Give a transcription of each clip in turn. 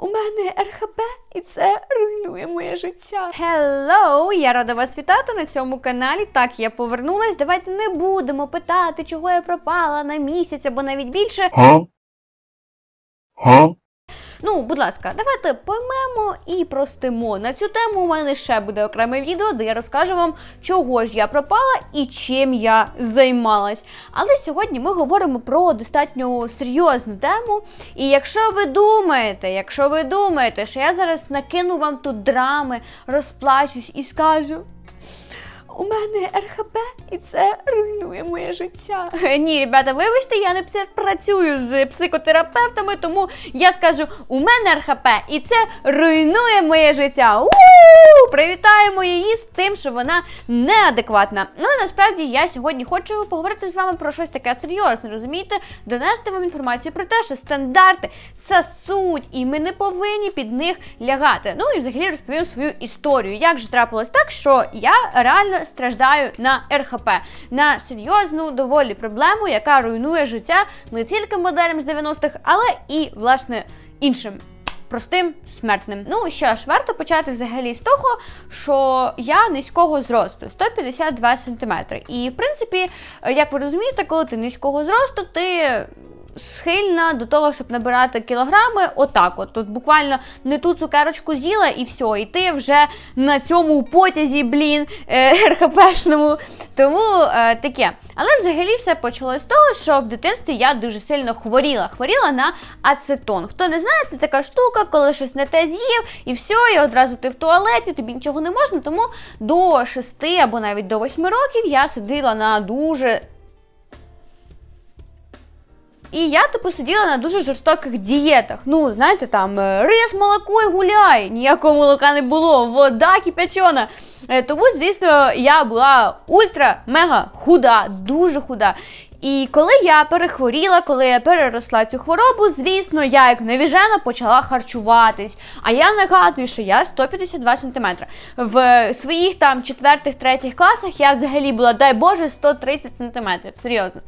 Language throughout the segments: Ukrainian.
У мене РХП, і це руйнує моє життя. Hello! Я рада вас вітати на цьому каналі. Так, я повернулась. Давайте не будемо питати, чого я пропала на місяць або навіть більше. Huh? Huh? Ну, будь ласка, давайте поймемо і простимо. На цю тему у мене ще буде окреме відео, де я розкажу вам, чого ж я пропала і чим я займалась. Але сьогодні ми говоримо про достатньо серйозну тему. І якщо ви думаєте, якщо ви думаєте, що я зараз накину вам тут драми, розплачусь і скажу. У мене РХП, і це руйнує моє життя. Ні, ребята, вибачте, я не працюю з психотерапевтами, тому я скажу: у мене РХП, і це руйнує моє життя. у Привітаємо її з тим, що вона неадекватна. Ну, але насправді я сьогодні хочу поговорити з вами про щось таке серйозне, розумієте? Донести вам інформацію про те, що стандарти це суть, і ми не повинні під них лягати. Ну і взагалі розповім свою історію. Як же трапилось так, що я реально страждаю на РХП, на серйозну доволі проблему, яка руйнує життя не тільки моделям з 90-х, але і власне іншим. Простим смертним. Ну що ж, варто почати взагалі з того, що я низького зросту 152 см. І в принципі, як ви розумієте, коли ти низького зросту, ти схильна до того, щоб набирати кілограми, отак. От тут буквально не ту цукерочку з'їла і все, і ти вже на цьому потязі, блін, е, РХПшному. Тому е, таке. Але взагалі все почалось з того, що в дитинстві я дуже сильно хворіла. Хворіла на ацетон. Хто не знає, це така штука, коли щось не те з'їв, і все, і одразу ти в туалеті, тобі нічого не можна. Тому до 6 або навіть до 8 років я сиділа на дуже і я типу сиділа на дуже жорстоких дієтах. Ну, знаєте, там е, рис, молоко і гуляй. Ніякого молока не було, вода кипячена. Е, Тому, звісно, я була ультра-мега худа, дуже худа. І коли я перехворіла, коли я переросла цю хворобу, звісно, я як невіжена почала харчуватись. А я нагадую, що я 152 см. В своїх там четвертих, третіх класах я взагалі була, дай Боже, 130 см. Серйозно.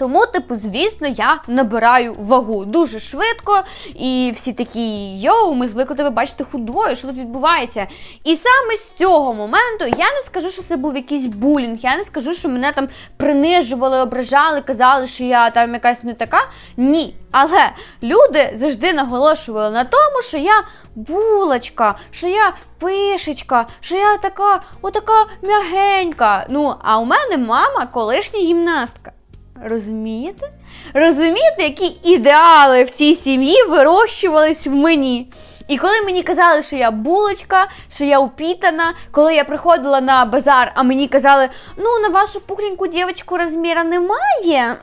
Тому, типу, звісно, я набираю вагу дуже швидко, і всі такі йоу, ми звикли тебе бачити худою, що тут відбувається. І саме з цього моменту я не скажу, що це був якийсь булінг, я не скажу, що мене там принижували, ображали, казали, що я там якась не така. Ні. Але люди завжди наголошували на тому, що я булочка, що я пишечка, що я така, отака м'ягенька. Ну, а у мене мама колишня гімнастка. Розумієте? Розумієте, які ідеали в цій сім'ї вирощувались в мені? І коли мені казали, що я булочка, що я упітана, коли я приходила на базар, а мені казали, ну на вашу пухленьку дівчинку розміра немає,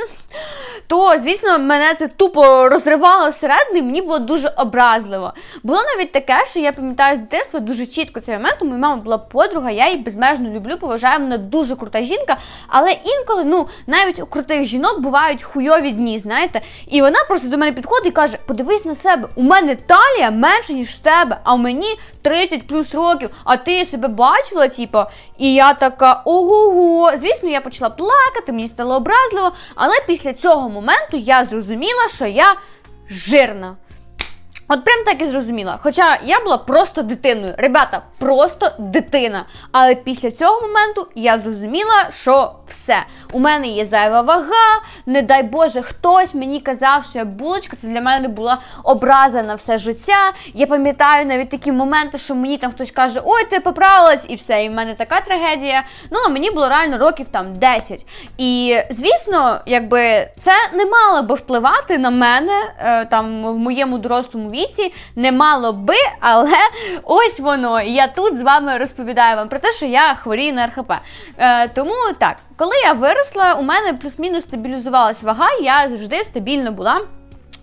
то, звісно, мене це тупо розривало всередині, мені було дуже образливо. Було навіть таке, що я пам'ятаю з дитинства дуже чітко цей момент, у моєї мами була подруга, я її безмежно люблю, поважаю, вона дуже крута жінка, але інколи, ну, навіть у крутих жінок бувають хуйові дні, знаєте. І вона просто до мене підходить і каже: подивись на себе, у мене талія менше, ніж тебе, а мені 30 плюс років, а ти себе бачила, типу, і я така ого-го. Звісно, я почала плакати, мені стало образливо, але після цього моменту я зрозуміла, що я жирна. От прям так і зрозуміла. Хоча я була просто дитиною. Ребята, просто дитина. Але після цього моменту я зрозуміла, що все. У мене є зайва вага. Не дай Боже, хтось мені казав, що я булочка. Це для мене була образа на все життя. Я пам'ятаю навіть такі моменти, що мені там хтось каже, ой, ти поправилась, і все. І в мене така трагедія. Ну, а мені було реально років там 10. І звісно, якби це не мало би впливати на мене е, там в моєму дорослому віці, не мало би, але ось воно. Я тут з вами розповідаю вам про те, що я хворію на РХП. Е, тому так, коли я виросла, у мене плюс-мінус стабілізувалась вага, я завжди стабільно була.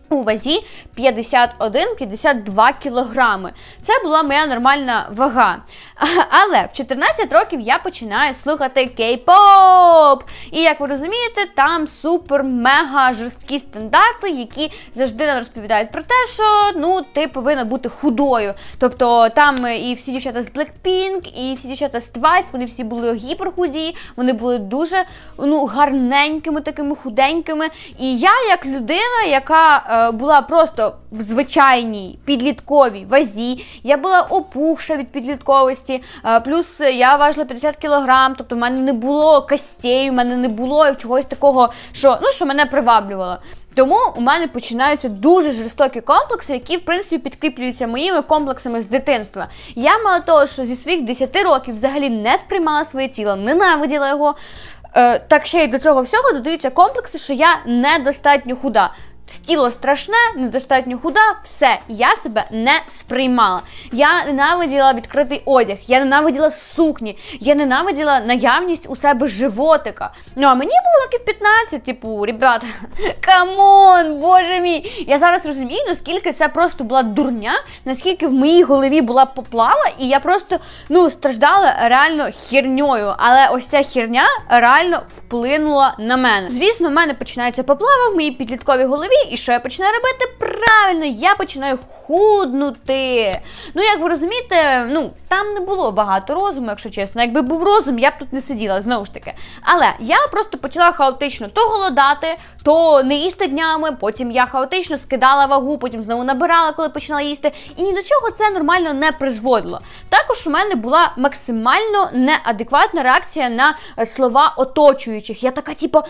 У вазі 51-52 кілограми. Це була моя нормальна вага. Але в 14 років я починаю слухати кей-поп. І як ви розумієте, там супер-мега жорсткі стандарти, які завжди нам розповідають про те, що ну ти повинна бути худою. Тобто там і всі дівчата з Blackpink, і всі дівчата з Twice, вони всі були гіперхуді, вони були дуже ну, гарненькими, такими худенькими. І я, як людина, яка е, була просто в звичайній підлітковій вазі. Я була опухша від підлітковості. е, плюс я важила 50 кілограм, тобто в мене не було костей, в мене не було чогось такого, що, ну, що мене приваблювало. Тому у мене починаються дуже жорстокі комплекси, які в принципі підкріплюються моїми комплексами з дитинства. Я мало того, що зі своїх 10 років взагалі не сприймала своє тіло, ненавиділа його. Е, так ще й до цього всього додаються комплекси, що я недостатньо худа. Тіло страшне, недостатньо худа, все, я себе не сприймала. Я ненавиділа відкритий одяг, я ненавиділа сукні, я ненавиділа наявність у себе животика. Ну а мені було років 15, типу, ребята, камон, боже мій. Я зараз розумію, наскільки це просто була дурня, наскільки в моїй голові була поплава, і я просто ну страждала реально херньою. Але ось ця херня реально вплинула на мене. Звісно, в мене починається поплава в моїй підлітковій голові, і що я починаю робити? Правильно, я починаю худнути. Ну, як ви розумієте, ну там не було багато розуму, якщо чесно. Якби був розум, я б тут не сиділа знову ж таки. Але я просто почала хаотично то голодати, то не їсти днями. Потім я хаотично скидала вагу, потім знову набирала, коли почала їсти. І ні до чого це нормально не призводило. Також у мене була максимально неадекватна реакція на е, слова оточуючих. Я така, типу.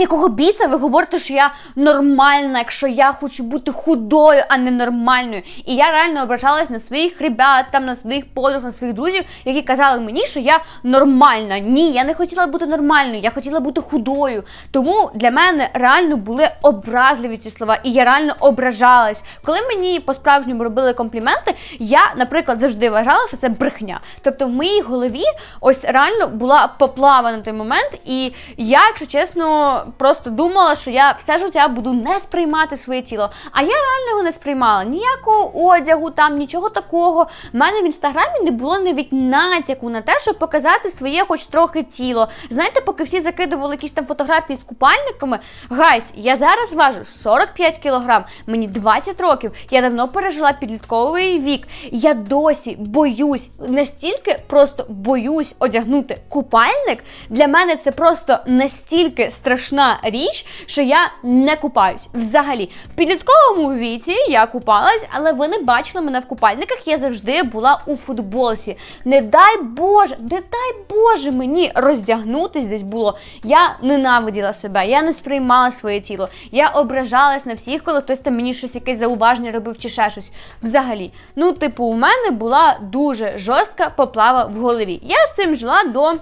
Якого біса ви говорите, що я нормальна, якщо я хочу бути худою, а не нормальною. І я реально ображалась на своїх ребят, там на своїх подруг, на своїх друзів, які казали мені, що я нормальна. Ні, я не хотіла бути нормальною, я хотіла бути худою. Тому для мене реально були образливі ці слова, і я реально ображалась. Коли мені по-справжньому робили компліменти, я, наприклад, завжди вважала, що це брехня. Тобто в моїй голові ось реально була поплава на той момент, і я, якщо чесно просто думала, що я все життя буду не сприймати своє тіло. А я реально його не сприймала. Ніякого одягу, там нічого такого. У мене в інстаграмі не було навіть натяку на те, щоб показати своє, хоч трохи тіло. Знаєте, поки всі закидували якісь там фотографії з купальниками. Гайс, я зараз важу 45 кілограм, мені 20 років. Я давно пережила підлітковий вік. Я досі боюсь, настільки просто боюсь одягнути купальник. Для мене це просто настільки страшна річ, що я не купаюсь взагалі. В підлітковому віці я купалась, але ви не бачили мене в купальниках. Я завжди була у футболці. Не дай Боже, не дай Боже мені роздягнутись десь було. Я ненавиділа себе, я не сприймала своє тіло. Я ображалась на всіх, коли хтось там мені щось якесь зауваження робив чи ще щось. Взагалі, ну, типу, у мене була дуже жорстка поплава в голові. Я з цим жила до.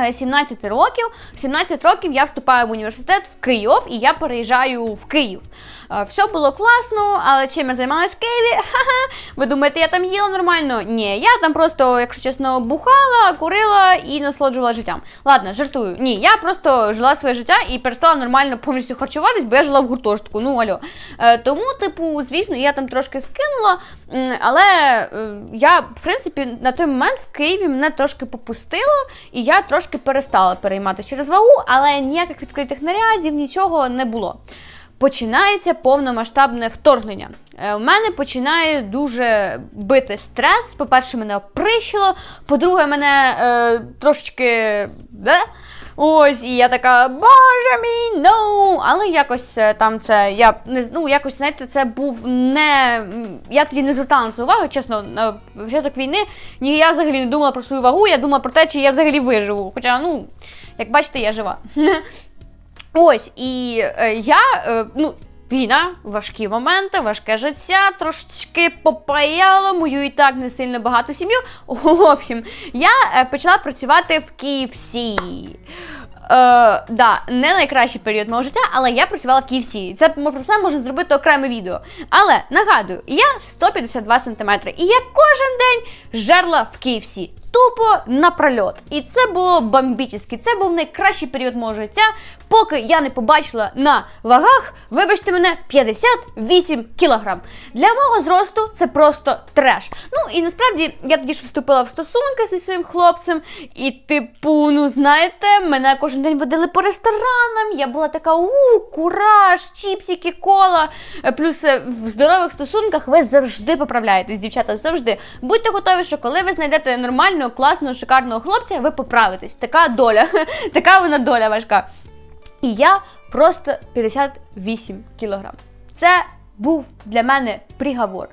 Е, 17 років. В 17 років я вступаю в університет в Київ і я переїжджаю в Київ. Е, Все було класно, але чим я займалась в Києві? Ха-ха. Ви думаєте, я там їла нормально? Ні, я там просто, якщо чесно, бухала, курила і насолоджувала життям. Ладно, жартую. Ні, я просто жила своє життя і перестала нормально повністю харчуватись, бо я жила в гуртожитку. Ну алло. Е, тому, типу, звісно, я там трошки скинула, але е, я, в принципі, на той момент в Києві мене трошки попустило, і я трошки перестала переймати через вагу, але ніяких відкритих нарядів, нічого не було. Починається повномасштабне вторгнення. Е, У мене починає дуже бити стрес. По-перше, мене оприщило. По-друге, мене е, трошечки. Да? Ось, і я така, боже мій, ну. Але якось е, там це я не ну, якось, знаєте, це був не. Я тоді не звертала на це увагу, чесно, на початок війни ні, я взагалі не думала про свою вагу, я думала про те, чи я взагалі виживу. Хоча, ну, як бачите, я жива. Ось, і е, я, е, ну, війна, важкі моменти, важке життя, трошечки попаяло мою і так не сильно багату сім'ю. В общем, я е, почала працювати в KFC. Е, да, не найкращий період мого життя, але я працювала в KFC. Це про це можна зробити окреме відео. Але нагадую, я 152 см, і я кожен день жерла в KFC. Тупо напрольот. І це було бомбічно. Це був найкращий період мого життя, поки я не побачила на вагах, вибачте мене, 58 кілограм. Для мого зросту це просто треш. Ну і насправді я тоді ж вступила в стосунки зі своїм хлопцем, і, типу, ну знаєте, мене кожен день водили по ресторанам. Я була така у кураж, чіпсики, кола. Е, Плюс е, в здорових стосунках ви завжди поправляєтесь, дівчата, завжди. Будьте готові, що коли ви знайдете нормального, класного, шикарного хлопця, ви поправитесь. Така доля, така вона доля важка. І я просто 58 кілограм. Це був для мене приговор.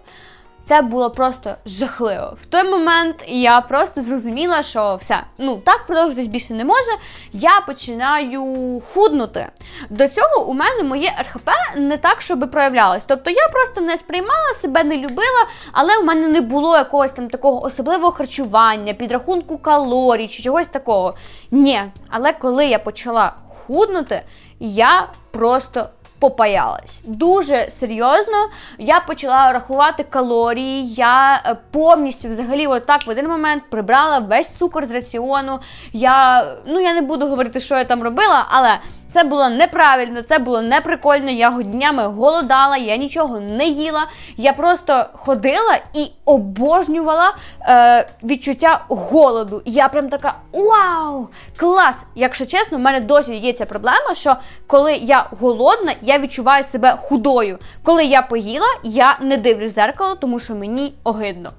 Це було просто жахливо. В той момент я просто зрозуміла, що все, ну так продовжитись більше не може. Я починаю худнути. До цього у мене моє РХП не так, щоб проявлялось. Тобто я просто не сприймала себе, не любила, але у мене не було якогось там такого особливого харчування, підрахунку калорій чи чогось такого. Ні, але коли я почала худнути, я просто попаялась. Дуже серйозно. Я почала рахувати калорії. Я е, повністю взагалі отак в один момент прибрала весь цукор з раціону. Я ну я не буду говорити, що я там робила, але це було неправильно, це було неприкольно. Я днями голодала, я нічого не їла. Я просто ходила і обожнювала е, відчуття голоду. Я прям така вау! Клас! Якщо чесно, в мене досі є ця проблема, що коли я голодна, я відчуваю себе худою. Коли я поїла, я не дивлюсь в зеркало, тому що мені огидно.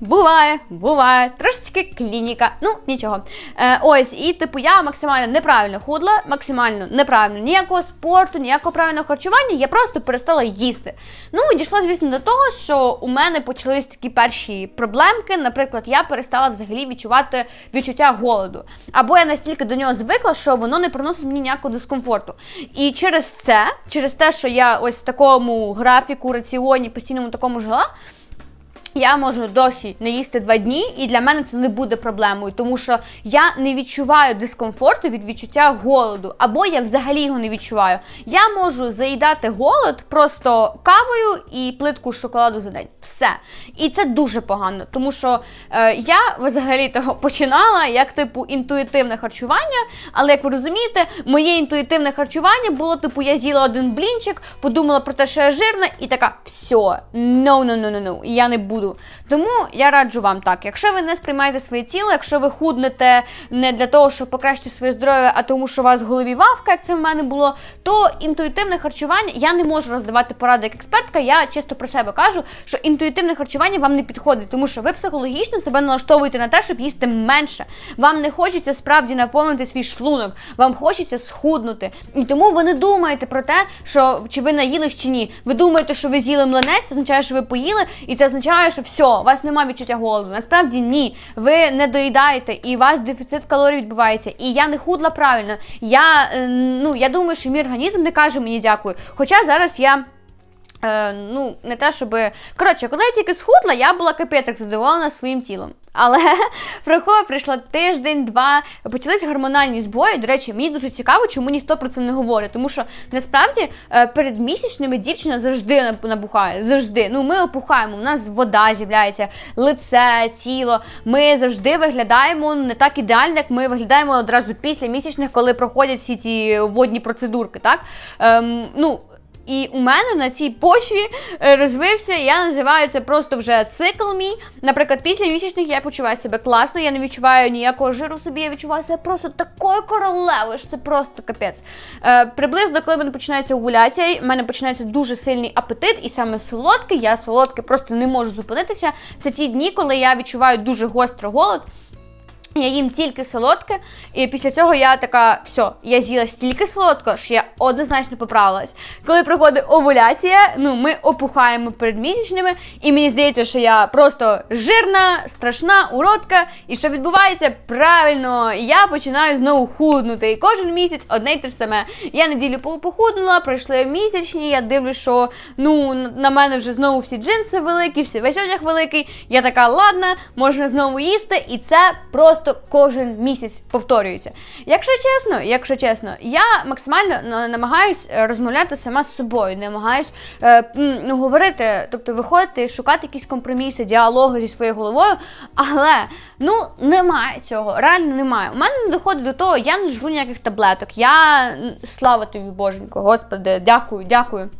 Буває, буває, трошечки клініка. Ну, нічого. Е, ось, і типу, я максимально неправильно худла, максимально неправильно ніякого спорту, ніякого правильного харчування, я просто перестала їсти. Ну і дійшло, звісно, до того, що у мене почались такі перші проблемки. Наприклад, я перестала взагалі відчувати відчуття голоду. Або я настільки до нього звикла, що воно не приносить мені ніякого дискомфорту. І через це, через те, що я ось в такому графіку, раціоні, постійному такому жила. Я можу досі не їсти два дні, і для мене це не буде проблемою, тому що я не відчуваю дискомфорту від відчуття голоду, або я взагалі його не відчуваю. Я можу заїдати голод просто кавою і плитку шоколаду за день. Все. І це дуже погано, тому що е, я взагалі того починала як типу інтуїтивне харчування, але як ви розумієте, моє інтуїтивне харчування було типу, я з'їла один блінчик, подумала про те, що я жирна, і така все, no, no, no, no, no, я не буду. Тому я раджу вам так, якщо ви не сприймаєте своє тіло, якщо ви худнете не для того, щоб покращити своє здоров'я, а тому, що у вас в голові вавка, як це в мене було, то інтуїтивне харчування я не можу роздавати поради як експертка. Я чисто про себе кажу, що інтуїтивне харчування вам не підходить, тому що ви психологічно себе налаштовуєте на те, щоб їсти менше. Вам не хочеться справді наповнити свій шлунок, вам хочеться схуднути. І тому ви не думаєте про те, що чи ви наїлись чи ні. Ви думаєте, що ви з'їли млинець, це означає, що ви поїли, і це означає, що все, у вас немає відчуття голоду. Насправді ні. Ви не доїдаєте, і у вас дефіцит калорій відбувається. І я не худла правильно. Я е, ну я думаю, що мій організм не каже мені дякую. Хоча зараз я. Е, ну, не те, щоб. Коротше, коли я тільки схудла, я була капець задоволена своїм тілом. Але проходить, прийшло тиждень-два, почались гормональні збої. До речі, мені дуже цікаво, чому ніхто про це не говорить. Тому що насправді е, перед місячними дівчина завжди набухає. Завжди. Ну, ми опухаємо, у нас вода з'являється, лице, тіло. Ми завжди виглядаємо не так ідеально, як ми виглядаємо одразу після місячних, коли проходять всі ці водні процедурки. Так? Ем, ну, і у мене на цій почві е, розвився, я називаю це просто вже цикл мій. Наприклад, після місячних я почуваю себе класно, я не відчуваю ніякого жиру собі, я відчуваю себе просто такою королевою, що це просто капець. Е, приблизно, коли мене починається овуляція, в мене починається дуже сильний апетит, і саме солодке, я солодке просто не можу зупинитися. Це ті дні, коли я відчуваю дуже гостро голод. Я їм тільки солодке, і після цього я така, все, я з'їла стільки солодкого, що я однозначно поправилась. Коли проходить овуляція, ну ми опухаємо перед місячними, і мені здається, що я просто жирна, страшна, уродка. І що відбувається правильно, я починаю знову худнути. І кожен місяць одне й те ж саме. Я неділю по- похуднула, пройшли місячні. Я дивлюсь, що ну на мене вже знову всі джинси великі, всі весь одяг великий. Я така, ладна, можна знову їсти, і це просто кожен місяць повторюється. Якщо чесно, якщо чесно, я максимально намагаюсь е, розмовляти сама з собою, намагаюсь е, ну, говорити, тобто виходити шукати якісь компроміси, діалоги зі своєю головою, але ну немає цього, реально немає. У мене не доходить до того, я не жру ніяких таблеток. Я слава тобі, боженько, господи, дякую, дякую.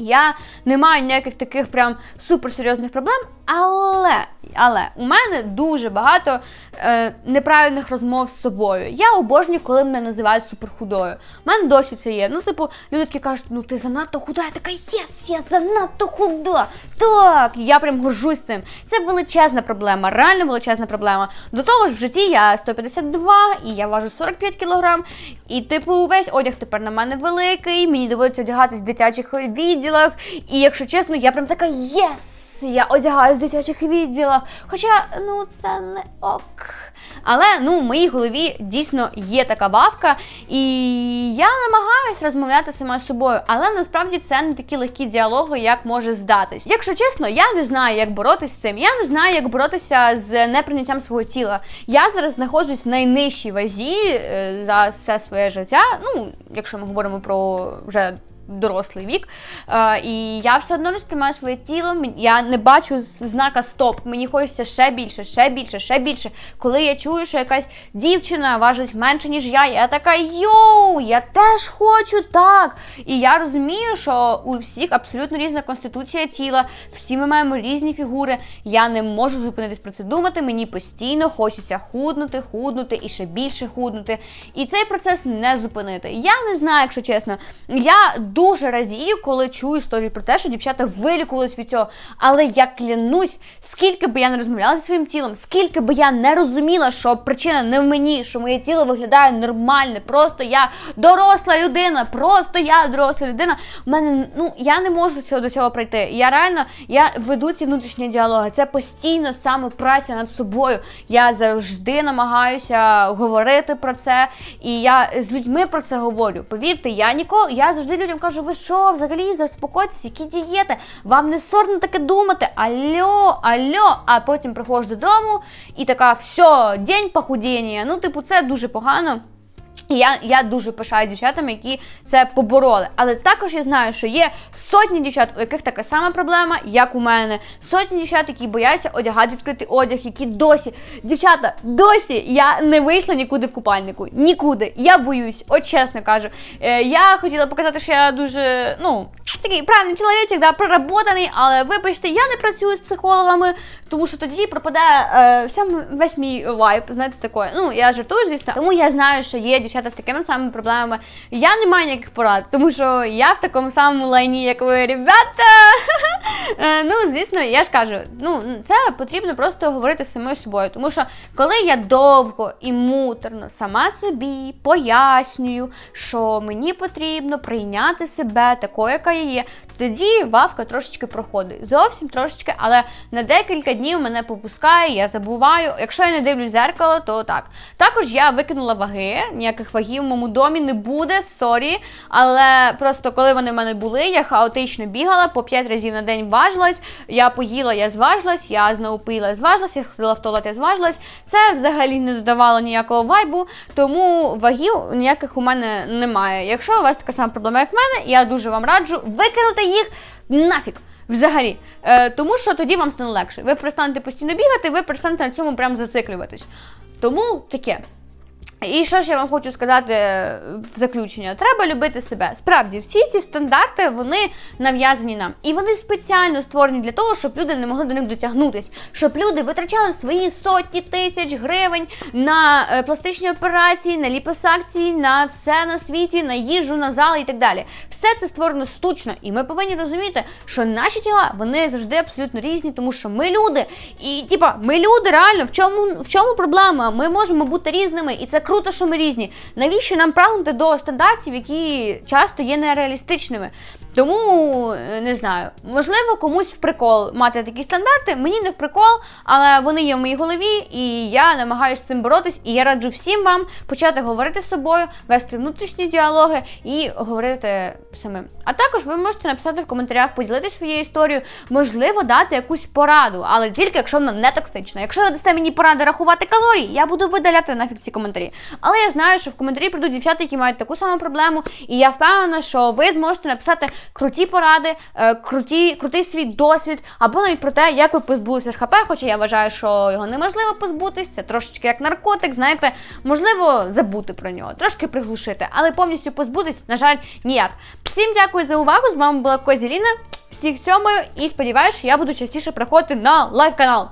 Я не маю ніяких таких прям суперсерйозних проблем, але Але у мене дуже багато е, неправильних розмов з собою. Я обожнюю, коли мене називають суперхудою. У мене досі це є. Ну, типу, люди такі кажуть, ну ти занадто худа. Я така, єс, я занадто худа. Так, я прям горжусь цим. Це величезна проблема, реально величезна проблема. До того ж, в житті я 152 і я важу 45 кілограм. І, типу, весь одяг тепер на мене великий, мені доводиться одягатись в дитячих відділах. І якщо чесно, я прям така єс! Я одягаюсь в дитячих відділах. Хоча, ну, це не ок. Але ну, в моїй голові дійсно є така бавка, і я намагаюся розмовляти сама з собою, але насправді це не такі легкі діалоги, як може здатись. Якщо чесно, я не знаю, як боротися з цим. Я не знаю, як боротися з неприйняттям свого тіла. Я зараз знаходжусь в найнижчій вазі е, за все своє життя. Ну, якщо ми говоримо про вже дорослий вік. Е, і я все одно не сприймаю своє тіло. Я не бачу знака стоп. Мені хочеться ще більше, ще більше, ще більше. Коли я чую, що якась дівчина важить менше, ніж я, я така йоу, я теж хочу так. І я розумію, що у всіх абсолютно різна конституція тіла, всі ми маємо різні фігури. Я не можу зупинитись про це думати. Мені постійно хочеться худнути, худнути і ще більше худнути. І цей процес не зупинити. Я не знаю, якщо чесно. Я дуже радію, коли чую історії про те, що дівчата вилікувались від цього. Але я клянусь, скільки би я не розмовляла зі своїм тілом, скільки би я не розуміла, що причина не в мені, що моє тіло виглядає нормально, просто я доросла людина, просто я доросла людина. У мене ну я не можу цього до цього прийти. Я реально я веду ці внутрішні діалоги. Це постійно саме праця над собою. Я завжди намагаюся говорити про це, і я з людьми про це говорю. Повірте, я ніколи, я завжди людям кажу, ви що, взагалі заспокойтесь, які дієти? Вам не соромно таке думати? Алло, алло, а потім приходиш додому і така, все, день похудіння. Ну, типу, це дуже погано. Я, я дуже пишаю дівчатам, які це побороли. Але також я знаю, що є сотні дівчат, у яких така сама проблема, як у мене. Сотні дівчат, які бояться одягати відкритий одяг, які досі. Дівчата, досі я не вийшла нікуди в купальнику. Нікуди. Я боюсь, от чесно кажу. Е, я хотіла показати, що я дуже, ну, такий правильний чоловічок, да, проработаний, але вибачте, я не працюю з психологами, тому що тоді пропадає е, сам весь мій вайб, знаєте, такое. Ну, я жартую, звісно. Тому я знаю, що є дівчата з такими самими проблемами. Я не маю ніяких порад, тому що я в такому самому лайні, як ви, ребята. Е, ну, звісно, я ж кажу, ну це потрібно просто говорити самою собою, тому що коли я довго і муторно сама собі пояснюю, що мені потрібно прийняти себе такою, яка я є, тоді вавка трошечки проходить. Зовсім трошечки, але на декілька днів мене попускає, я забуваю. Якщо я не дивлюсь зеркало, то так. Також я викинула ваги, ніяких вагів в моєму домі не буде, сорі. Але просто коли вони в мене були, я хаотично бігала, по 5 разів на день важилась. Я поїла, я зважилась, я знову пила, зважилась, я сходила в туалет, я зважилась. Це взагалі не додавало ніякого вайбу, тому вагів ніяких у мене немає. Якщо у вас така сама проблема, як в мене, я дуже вам раджу викинути їх нафіг. Взагалі, е, тому що тоді вам стане легше. Ви перестанете постійно бігати, ви перестанете на цьому прям зациклюватись. Тому таке. І що ж я вам хочу сказати е, в заключення? Треба любити себе. Справді, всі ці стандарти вони нав'язані нам. І вони спеціально створені для того, щоб люди не могли до них дотягнутись, щоб люди витрачали свої сотні тисяч гривень на е, пластичні операції, на ліпосакції, на все на світі, на їжу, на зали і так далі. Все це створено штучно, і ми повинні розуміти, що наші тіла вони завжди абсолютно різні, тому що ми люди. І типа, ми люди реально в чому в чому проблема? Ми можемо бути різними, і це круто, що ми різні. Навіщо нам прагнути до стандартів, які часто є нереалістичними? Тому е, не знаю, можливо, комусь в прикол мати такі стандарти. Мені не в прикол, але вони є в моїй голові, і я намагаюся з цим боротись. І я раджу всім вам почати говорити з собою, вести внутрішні діалоги і говорити самим. А також ви можете написати в коментарях, поділитися своєю історією, можливо, дати якусь пораду, але тільки якщо вона не токсична. Якщо ви дасте мені поради рахувати калорії, я буду видаляти нафіг ці коментарі. Але я знаю, що в коментарі прийдуть дівчата, які мають таку саму проблему, і я впевнена, що ви зможете написати круті поради, е, круті, крутий свій досвід, або навіть про те, як ви позбулися РХП, хоча я вважаю, що його неможливо позбутися, це трошечки як наркотик, знаєте, можливо, забути про нього, трошки приглушити, але повністю позбутись, на жаль, ніяк. Всім дякую за увагу. З вами була Козіліна. Всіх цьомою і сподіваюся, що я буду частіше приходити на лайв канал.